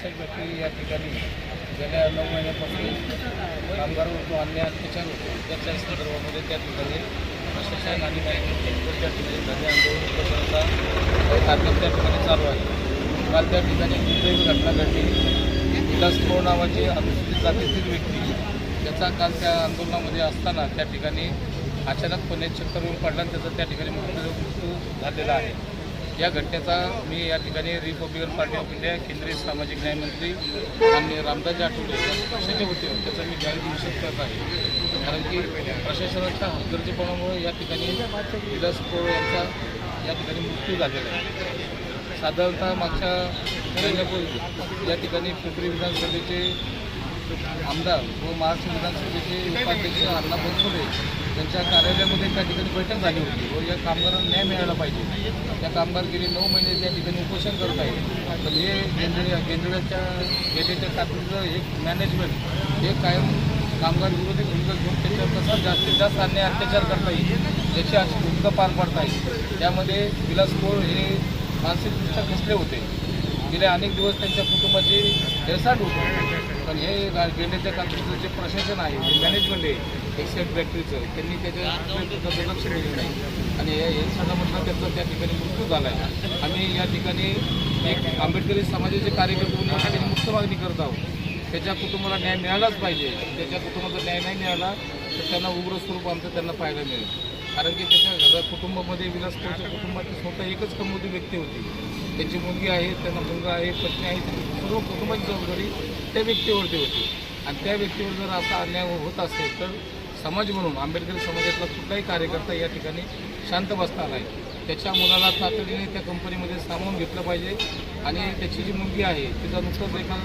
Excite factory या ठिकाणी गेल्या नऊ महिन्यापासून कामगार जो अन्याय अत्याचार होतो. त्याच्या संदर्भामध्ये त्या ठिकाणी प्रशासन आणि त्या ठिकाणी धरणे आंदोलन उपोषणाचा कार्यक्रम त्या ठिकाणी चालू आहे. काल त्या ठिकाणी दुर्दैवी घटना घडली. विलास पो नावाचे अनुसूचित जातीतील व्यक्ती त्याचा काल त्या आंदोलनामध्ये असताना त्या ठिकाणी अचानकपणे चक्कर येऊन पडला आणि त्याचा त्या ठिकाणी मृत्यू झालेला आहे. या घटनेचा मी या ठिकाणी रिपब्लिकन पार्टी ऑफ इंडिया केंद्रीय सामाजिक न्याय मंत्री आणि रामदास आठवले यांचे होते. त्याचा मी जाहीर निषेध करत आहे. कारण की प्रशासनाच्या हलगर्जीपणामुळे या ठिकाणी विलास पोळ यांचा या ठिकाणी मृत्यू झालेला आहे. साधारणतः मागच्या महिन्यापूर्वी या ठिकाणी पिंपरी विधानसभेचे आमदार व महाराष्ट्र विधानसभेचे उपाध्यक्ष अण्णा बनसोडे यांच्या कार्यालयामध्ये त्या ठिकाणी बैठक झाली होती व या कामगारांना न्याय मिळाला पाहिजे. त्या कामगार गेले नऊ महिने त्या ठिकाणी उपोषण करत आहेत. पण हे गेंद्रे गेंदळ्याच्या गेलेच्या तातडीचं एक मॅनेजमेंट हे कायम कामगार विरोधी भूमिका घेऊन त्याच्यावर कसा जास्तीत जास्त अन्याय अत्याचार करता येईल याची अशी भूमिका पार पाडता येईल त्यामध्ये विलास हे मानसिकदृष्ट्या कसले होते? गेले अनेक दिवस त्यांच्या कुटुंबाची हेळसाट होतो. पण हे गा- गेंड्याच्या जे प्रशासन आहे जे मॅनेजमेंट आहे एक्साईट फॅक्टरीचं त्यांनी त्याच्या लक्ष दिलं नाही. आणि हे हे सगळं त्या ठिकाणी मृत्यू झाला आहे आम्ही या ठिकाणी एक आंबेडकरी समाजाचे कार्यकर्ते म्हणून या ठिकाणी मुक्त मागणी करत आहोत. त्याच्या कुटुंबाला न्याय मिळालाच पाहिजे. त्याच्या कुटुंबाचा न्याय नाही मिळाला तर त्यांना उग्र स्वरूप आमचं त्यांना पाहायला मिळेल. कारण की त्याच्या घरात कुटुंबामध्ये विलास करतो कुटुंबाची स्वतः एकच कमवती व्यक्ती होती. त्यांची मुलगी आहे त्यांना मुलगा आहे पत्नी आहे त्यांची सर्व कुटुंबाची जबाबदारी त्या व्यक्तीवरती होती. आणि त्या व्यक्तीवर जर असा अन्याय होत असेल तर समाज म्हणून आंबेडकरी समाजातला कुठलाही कार्यकर्ता या ठिकाणी शांत बसणार नाही. त्याच्या मुलाला तातडीने त्या कंपनीमध्ये सामावून घेतलं पाहिजे आणि त्याची जी मुलगी आहे तिचा नुकतंच एका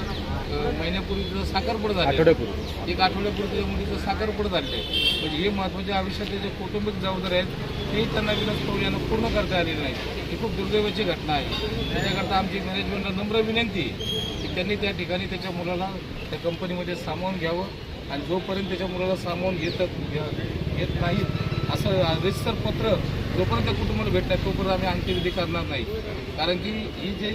महिन्यापूर्वी तिचं साखरपुडं झालं एक आठवड्यापूर्वी त्याच्या मुलीचं साखरपुडं झालं आहे. म्हणजे हे महत्त्वाचे आयुष्यातले जे कौटुंबिक जबाबदारी आहेत तेही त्यांना विलास पवार यांना पूर्ण करता आलेली नाही. ही खूप दुर्दैवाची घटना आहे. त्याच्याकरता आमची मॅनेजमेंटला नम्र विनंती की त्यांनी त्या ठिकाणी त्याच्या मुलाला त्या कंपनीमध्ये सामावून घ्यावं आणि जोपर्यंत त्याच्या मुलाला सामावून घेतात घेत नाहीत असं रजिस्टर पत्र जोपर्यंत कुटुंबाला भेटत नाही तोपर्यंत आम्ही अंत्यविधी करणार नाही. कारण की ही जे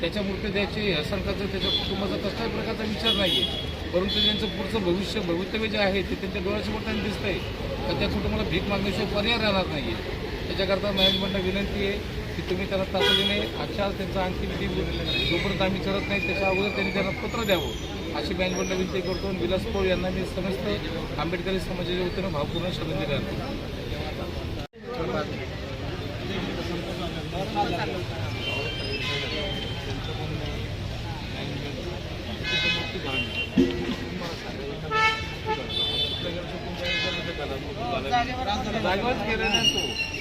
त्याच्या मृतदेहाचे हसनकाचं त्याच्या कुटुंबाचा कसल्याही प्रकारचा विचार नाही आहे परंतु त्यांचं पुढचं भविष्य भवितव्य जे आहे ते त्यांच्या डोळ्यासमोर त्यांना दिसतं आहे तर त्या कुटुंबाला भीक मागण्याशिवाय पर्याय राहणार नाही आहे त्याच्याकरता मॅनेजमेंटला विनंती आहे की तुम्ही त्याला तातडीने आजच्या आज त्यांचा विधी जोपर्यंत आम्ही करत नाही त्याच्या अगोदर त्यांनी त्यांना पत्र द्यावं. अशी मॅनेजमेंटला विनंती करतो आणि विलास पोळ यांना मी समस्त आंबेडकरी समाजाच्या वतीनं भावपूर्ण श्रद्धांजली करतो. जागेवरच गेले ना तू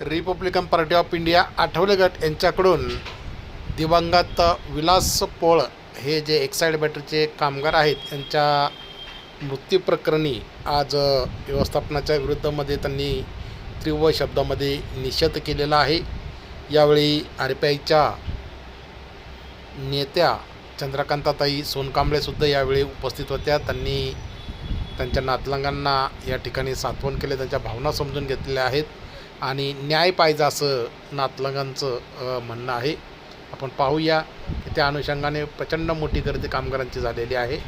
Republican Party of India Athawale गट यांच्याकडून दिवंगत विलास पोळ हे जे एक्साईड बॅटरीचे कामगार आहेत यांच्या मृत्यूप्रकरणी आज व्यवस्थापनाच्या विरुद्धमध्ये त्यांनी तीव्र शब्दामध्ये निषेध केलेला आहे. यावेळी आर पी आयच्या नेत्या चंद्रकांताताई सोनकांबळेसुद्धा यावेळी उपस्थित होत्या. त्यांनी त्यांच्या नातलंगांना या ठिकाणी सांत्वन केले त्यांच्या भावना समजून घेतलेल्या आहेत. आणि न्याय पाहिजे असं नातलगांचं म्हणणं आहे. आपण पाहूया की त्या अनुषंगाने प्रचंड मोठी गर्दी कामगारांची झालेली आहे.